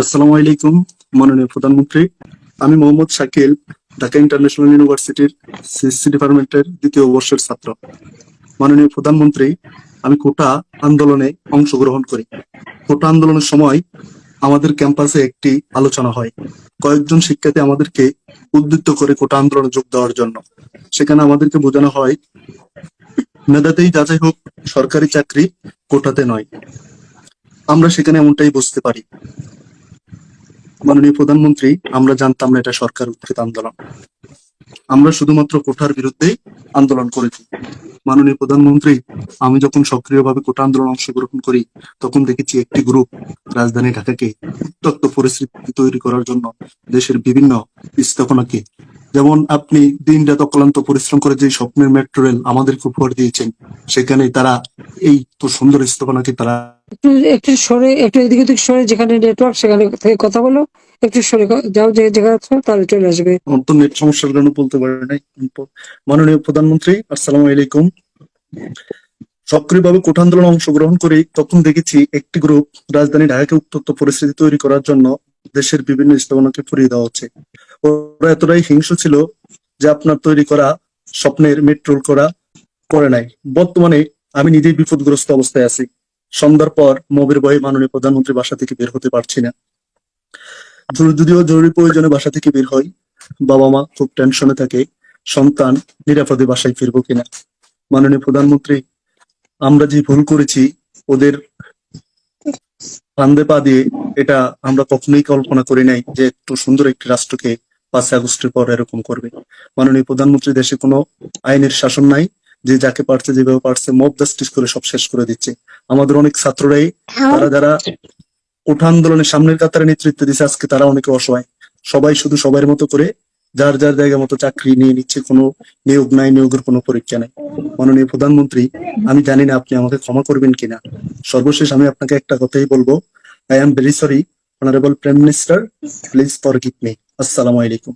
আসসালামু আলাইকুম, মাননীয় প্রধানমন্ত্রী। আমি মোহাম্মদ শাকিল, ঢাকা ইন্টারন্যাশনাল ইউনিভার্সিটির সিএসসি ডিপার্টমেন্টের দ্বিতীয় বর্ষের ছাত্র। মাননীয় প্রধানমন্ত্রী, আমি কোটা আন্দোলনে অংশগ্রহণ করি। কোটা আন্দোলনের সময় আমাদের ক্যাম্পাসে একটি আলোচনা হয়। কয়েকজন শিক্ষার্থী আমাদেরকে উদ্বুদ্ধ করে কোটা আন্দোলনে যোগ দেওয়ার জন্য। সেখানে আমাদেরকে বোঝানো হয়, মেধাতেই যাচাই হোক, সরকারি চাকরি কোটাতে নয়। আমরা সেখানে এমনটাই বুঝতে পারি। মাননীয় প্রধানমন্ত্রী, আমরা জানতাম না এটা সরকার উত্থিত আন্দোলন। আমরা শুধুমাত্র কোঠার বিরুদ্ধে আন্দোলন করেছি। মাননীয় প্রধানমন্ত্রী, আমি যখন সক্রিয়ভাবে কোটা আন্দোলন অংশগ্রহণ করি, তখন দেখেছি একটি গ্রুপ রাজধানী ঢাকাকে উত্তপ্ত পরিস্থিতি তৈরি করার জন্য দেশের বিভিন্ন স্থাপনাকে। যেমন আপনি দিন রাত অক্লান্ত পরিশ্রম করে যে স্বপ্নের মেট্রো রেল আমাদেরকে উপহার দিয়েছেন সেখানে তারা এই তো সুন্দর স্থাপনাকে তারা একটু একটু সরে, একটু এদিকে ওদিক সরে, যেখানে নেটওয়ার্ক সেখানে থেকে কথা বলো। একটু সরে, যাও যে জায়গায় আছো, তাহলে চলে আসবে। তো নেট সমস্যার কারণে বলতে পারি নাই। মাননীয় প্রধানমন্ত্রী, আসসালামু আলাইকুম। সক্রিয়ভাবে কোটা আন্দোলনে অংশগ্রহণ করে তখন দেখেছি একটি গ্রুপ রাজধানী ঢাকাকে উত্তপ্ত পরিস্থিতি তৈরি করার জন্য দেশের বিভিন্ন স্থাপনাকে ফুরিয়ে দেওয়া হচ্ছে। ওরা এতটাই হিংস্র ছিল যে আপনার তৈরি করা স্বপ্নের মেট্রোল করা করে নাই। বর্তমানে আমি নিজেই বিপদগ্রস্ত অবস্থায় আছি। সন্ধ্যার পর মবের ভয়ে মাননীয় প্রধানমন্ত্রী বাসা থেকে বের হতে পারছি না। যদিও জরুরি প্রয়োজনে বাসা থেকে বের হয় বাবা মা খুব টেনশনে থাকে, সন্তান নিরাপদে বাসায় ফিরবো কিনা। মাননীয় প্রধানমন্ত্রী, আমরা যে ভুল করেছি, ওদের ফান্দে পা দিয়ে এটা আমরা কখনোই কল্পনা করি নাই যে একটু সুন্দর একটি রাষ্ট্রকে পাঁচ আগস্টের পর এরকম করবে। মাননীয় প্রধানমন্ত্রী দেশে কোনো আইনের শাসন নাই, যে যাকে পারছে যেভাবে পারছে মব জাস্টিস করে সব শেষ করে দিচ্ছে। আমাদের অনেক ছাত্ররাই তারা যারা উঠা আন্দোলনের সামনের কাতারে নেতৃত্ব দিচ্ছে আজকে তারা অনেকে অসহায়। সবাই শুধু সবার মতো করে যার যার জায়গা মতো চাকরি নিয়ে নিচ্ছে কোনো নিয়োগ নাই নিয়োগের কোনো পরীক্ষা নাই। মাননীয় প্রধানমন্ত্রী আমি জানি না আপনি আমাকে ক্ষমা করবেন কিনা। সর্বশেষ আমি আপনাকে একটা কথাই বলব। I am very sorry honourable prime minister please forgive me আসসালামু আলাইকুম।